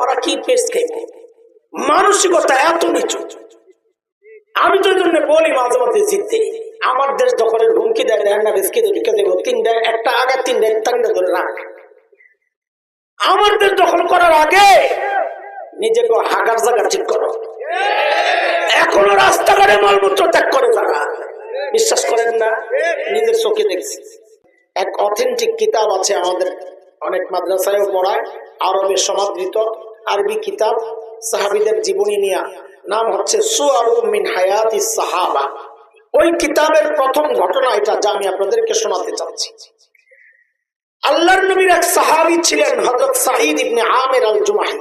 ওরা কি মানসিকতা এত নিচু। আমি তো জন্য বলি মাঝে মাঝে জিততে আমার দেশ দখলের হুমকি দেয় দেয় না রিস্কি ঢুকে দেবো তিনটা একটা আগে তিনটা তিনটা ধরে রাখ। আমার দেশ দখল করার আগে নিজেকে হাগার জায়গা ঠিক করো। এখনও রাস্তাঘাটে মালপত্র ত্যাগ করে তারা বিশ্বাস করেন না, নিজের চোখে দেখছি। এক অথেন্টিক কিতাব আছে আমাদের। অনেক মাদ্রাসায়ও পড়ায় আরবে সমাদৃত। আরবি কিতাব সাহাবিদের জীবনী নিয়ে। নাম হচ্ছে মিন হায়াতি সাহাবা। ওই কিতাবের প্রথম ঘটনা এটা যা আমি আপনাদেরকে শোনাতে চাচ্ছি। আল্লাহর নবীর এক সাহাবী ছিলেন হযরত সাঈদ ইবনে আমির আল জুমাহি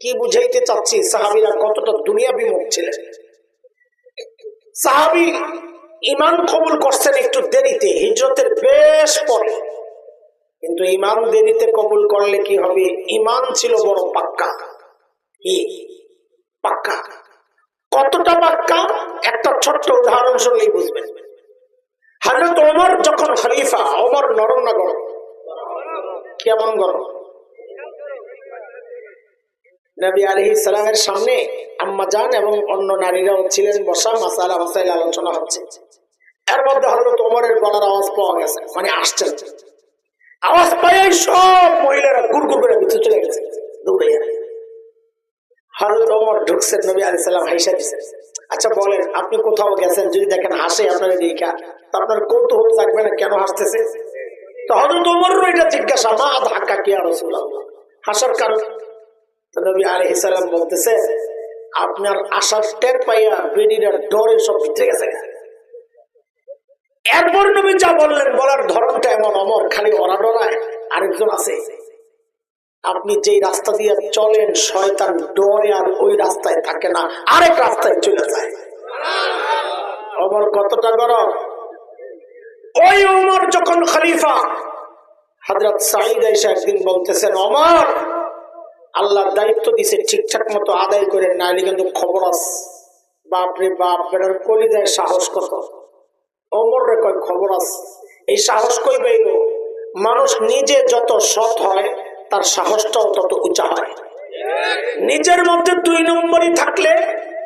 কি বুঝাইতে চাচ্ছি? সাহাবিরা কতটা দুনিয়া বিমুখ ছিলেন? সাহাবি ইমান কবুল করছেন একটু দেরিতে, হিজরতের বেশ পরে। কিন্তু ইমান দেরিতে কবুল করলে কি হবে? ইমান ছিল বড় পাক্কা। কি? পাক্কা। কতটা পাক্কা? একটা ছোট্ট উদাহরণ শুনলেই বুঝবেন। হাজরত ওমর যখন ওমর নরম না গরম? কেমন গরম? নবী আলহি সালামের সামনে আম্মা জান এবং অন্য নারীরাও ছিলেন, বসা আলোচনা হচ্ছে। এর মধ্যে হজরত ওমরের গলার আওয়াজ পাওয়া গেছে মানে আসছেন আওয়াজ পাই সব মহিলারা গুড় গুড় করে ভিতরে চলে গেছে আচ্ছা বলেন, আপনি কোথাও গেছেন? যদি দেখেন হাসে আপনার আপনার থাকবে না? কেন হাসতেছে? তো জিজ্ঞাসা, মা ধাক্কা কি হাসার কারণ? তো নবী আলি সাল্লাম বলতেছে, আপনার আশার টের পাইয়া বেডিটার ডরে সব ভিতরে গেছে। এরপর নবী যা বললেন, বলার ধরনটা এমন, অমর। খালি ওরা ডরায় আরেকজন আছে। আপনি যেই রাস্তা দিয়ে চলেন, শয়তান ডরে আর ওই রাস্তায় থাকে না, আরেক রাস্তায় চলে যায়। অমর কতটা গরম। ওই অমর যখন খলিফা হজরত সাইদ এসে একদিন বলতেছেন, অমর, আল্লাহর দায়িত্ব দিছে ঠিকঠাক মতো আদায় করে নাইলে কিন্তু খবর আস বাপরে বাপ বেটার কলিজায় সাহস কত? খবর আস এই সাহস কই পাইব মানুষ নিজে যত সৎ হয়, তার সাহসটাও তত উঁচা হয়। নিজের মধ্যে দুই নম্বরই থাকলে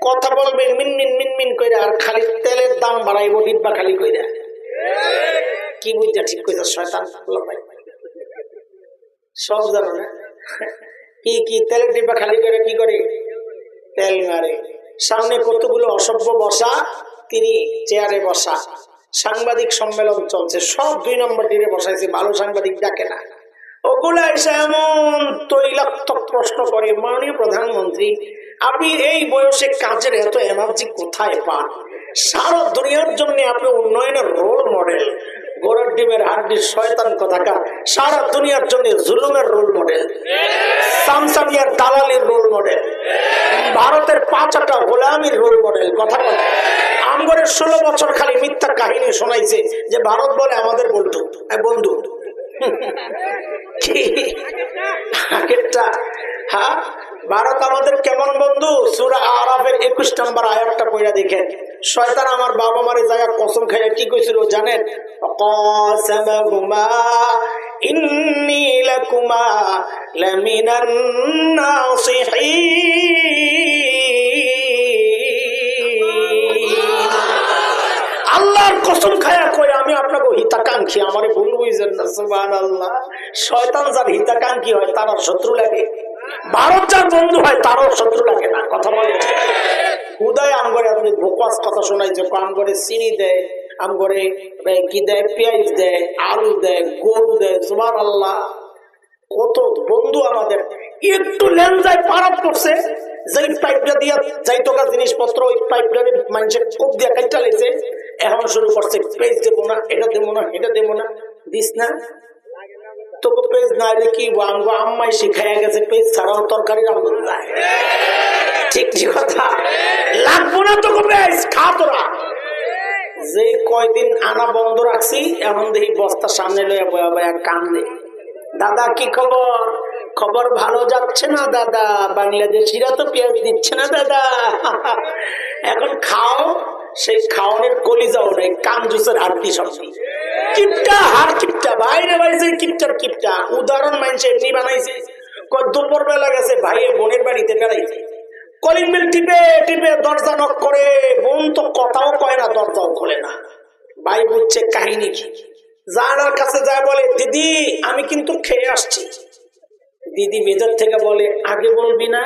কথা বলবে মিনমিন মিনমিন করে আর খালি তেলের দাম বাড়াইব, ডিব্বা খালি কইরা। কি বুঝা ঠিক কইছে, শয়তান? সব জানো না? কি কি, তেলের ডিব্বা খালি করে কি করে? তেল মারে। সামনে কতগুলো অসভ্য বসা, তিনি চেয়ারে বসা। সাংবাদিক সম্মেলন চলছে, সব দুই নম্বর টিরে বসাইছে, ভালো সাংবাদিক ডাকে না। ওগুলা এসে এমন তৈলাক্তক প্রশ্ন করে, মাননীয় প্রধানমন্ত্রী, আপনি এই বয়সে কাজের এত এনার্জি কোথায় পান? সারা দুনিয়ার জন্য আপনি উন্নয়নের রোল মডেল গোড়ার ডিমের হাড্ডির শয়তান কথাকার, সারা দুনিয়ার জন্য জুলুমের রোল মডেল সামসামিয়ার দালালির রোল মডেল ভারতের পাঁচটা গোলামির রোল মডেল কথা ষোলো বছর খালি মিথ্যার কাহিনী শোনাইছে যে ভারত বলে আমাদের বন্ধু। বন্ধু। হ্যাঁ? ভারত আমাদের কেমন বন্ধু? সুরা আরবের একুশ নম্বর আয়াতটা পড়া দেখেন শয়তান আমার বাবা মার জায়গা কসম খাইয়া কি কইছিল জানেন? ইন্নি লাকুমা লামিনান নাসিহিন। কসম খায়া কই আমি আপনাকে হিতাকাঙ্ক্ষী, আমারে ভুল বুঝছেন না, সুবহানাল্লাহ। শয়তান যার হিতাকাঙ্ক্ষী হয়, তার শত্রু লাগে। ভারত যার বন্ধু হয়, তারও শত্রু লাগে না, কথা বলে উদয় আমগরে আপনি ভোকাস কথা শোনাইছে আমগরে চিনি দেয়, আমগরে কি দেয়, পেঁয়াজ দেয়, আলু দেয় গরু দেয় সুবার আল্লাহ কত বন্ধু আমাদের, একটু লেনজায় পারাপ করছে, যেই পাইপটা দিয়া যাইতো গা জিনিসপত্র, ওই পাইপটা মানুষের কোপ দিয়া কাইটা লেছে এখন শুরু করছে। পেজ দেবো না, এটা দেবো না, এটা দেবো না। দিস না। তোকে পেজ না এলে কি আমগো আম্মাই শিখাইয়া গেছে, পেজ ছাড়াও তরকারি রান্না ঠিক ঠিক কথা? লাগবো না তোকে পেজ, খা তোরা। যে কয়দিন আনা বন্ধ রাখছি এমন দেখি বস্তা সামনে লইয়া বয়া বয়া কান্দে। দাদা, কি খবর? খবর ভালো যাচ্ছে না দাদা? বাংলাদেশিরা তো পেঁয়াজ দিচ্ছে না দাদা। এখন খাও। সেই খাওয়ানোর কলিজাও নেই কান জুসের হাড্ডি সব কিপটা, হার কিপটা, বাইরে বাইরে কিপটার কিপটা। উদাহরণ মানছে এমনি বানাইছে। দুপুর বেলা গেছে ভাই বোনের বাড়িতে বেড়াইতে কলিং বেল টিপে টিপে দরজা নক করে। বোন তো কথাও কয় না, দরজাও খোলে না। ভাই বুঝছে কাহিনী কি? জানার কাছে যায় বলে, দিদি, আমি কিন্তু খেয়ে আসছি। দিদি মেজর থেকে বলে, আগে বলবি না,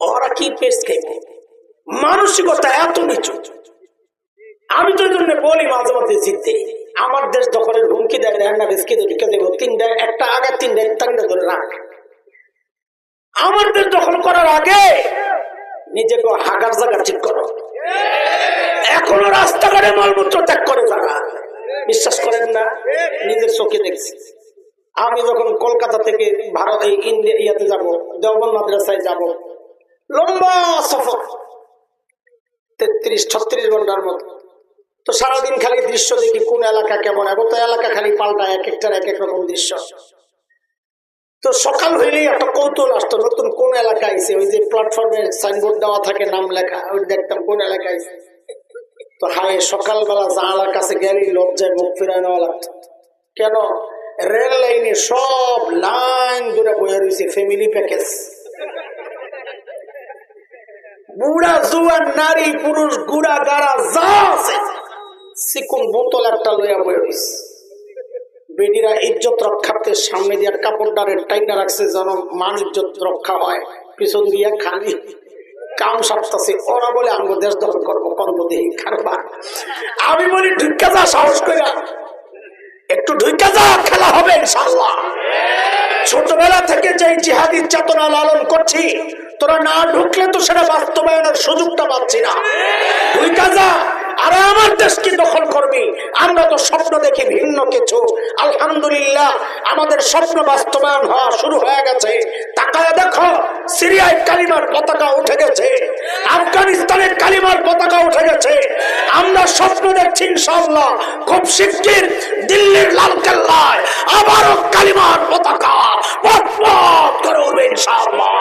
ওরা কি পেস্ট খাইবে? মানসিকতা এত নিচু। আমি তো জন্য বলি মাঝে মাঝে জিততে আমার দেশ দখলের হুমকি দেয় দেবো তিনটা একটা আগে তিনটা ধরে রাখ। আমার দেশ দখল করার আগে নিজেকে হাগার জায়গা ঠিক করো। এখনও রাস্তাঘাটে মালপত্র ত্যাগ করে যারা। বিশ্বাস করেন না, নিজের চোখে দেখছি। আমি যখন কলকাতা থেকে ভারত ইন্ডিয়া ইয়াতে যাব দেওবন মাদ্রাসায় যাব, লম্বা সফর। তেত্রিশ, ছত্রিশ ঘণ্টার মতো। তো সারাদিন খালি দৃশ্য দেখি কোন এলাকা কেমন এবং তো এলাকা খালি পাল্টায় এক একটার এক এক রকম দৃশ্য। তো সকাল হইলেই একটা কৌতূহল আসতো, নতুন কোন এলাকা আইসে ওই যে প্ল্যাটফর্মে সাইনবোর্ড দেওয়া থাকে, নাম লেখা, ওই দেখতাম কোন এলাকা আইছে। তো হায়, সকালবেলা জানালার কাছে গেলেই লজ্জায় মুখ ফিরায় নেওয়া লাগতো। কেন? রেল লাইনে সব লাইন ধরে বয়ে রয়েছে ফ্যামিলি প্যাকেজ বুড়া জুয়ান নারী, পুরুষ গুড়া গাড়া, যা আছে, সিকুন বোতল একটা লইয়া বয়ে রয়েছে বেডিরা ইজ্জত রক্ষার্থে সামনে দিয়ে কাপড়ডারে টাইনা রাখছে যেন মান ইজ্জত রক্ষা হয়। পিছন দিয়া খালি কাম সারতাছে। ওরা বলে আমি দেশ দখল করব করব দেহি খারবা আমি বলি ঢুকা যা, সাহস করে একটু ঢুকা যা, খেলা হবে ইনশাল্লাহ ছোটবেলা থেকে যে জিহাদি চেতনা লালন করছি তোরা না ঢুকলে তো সেটা বাস্তবায়নের সুযোগটা পাচ্ছি না। আরে আমার দেশকে দখল করবি? আমরা তো স্বপ্ন দেখি ভিন্ন কিছু। আলহামদুলিল্লাহ, আমাদের স্বপ্ন বাস্তবায়ন হওয়া শুরু হয়ে গেছে। তাকায় দেখো, সিরিয়ায় কালিমার পতাকা উঠে গেছে। আফগানিস্তানের কালিমার পতাকা উঠে গেছে। আমরা স্বপ্ন দেখছি ইনশাল্লাহ খুব শিগগির দিল্লির লাল কেল্লায় আবারও কালিমার পতাকা। উঠবে ইনশাল্লাহ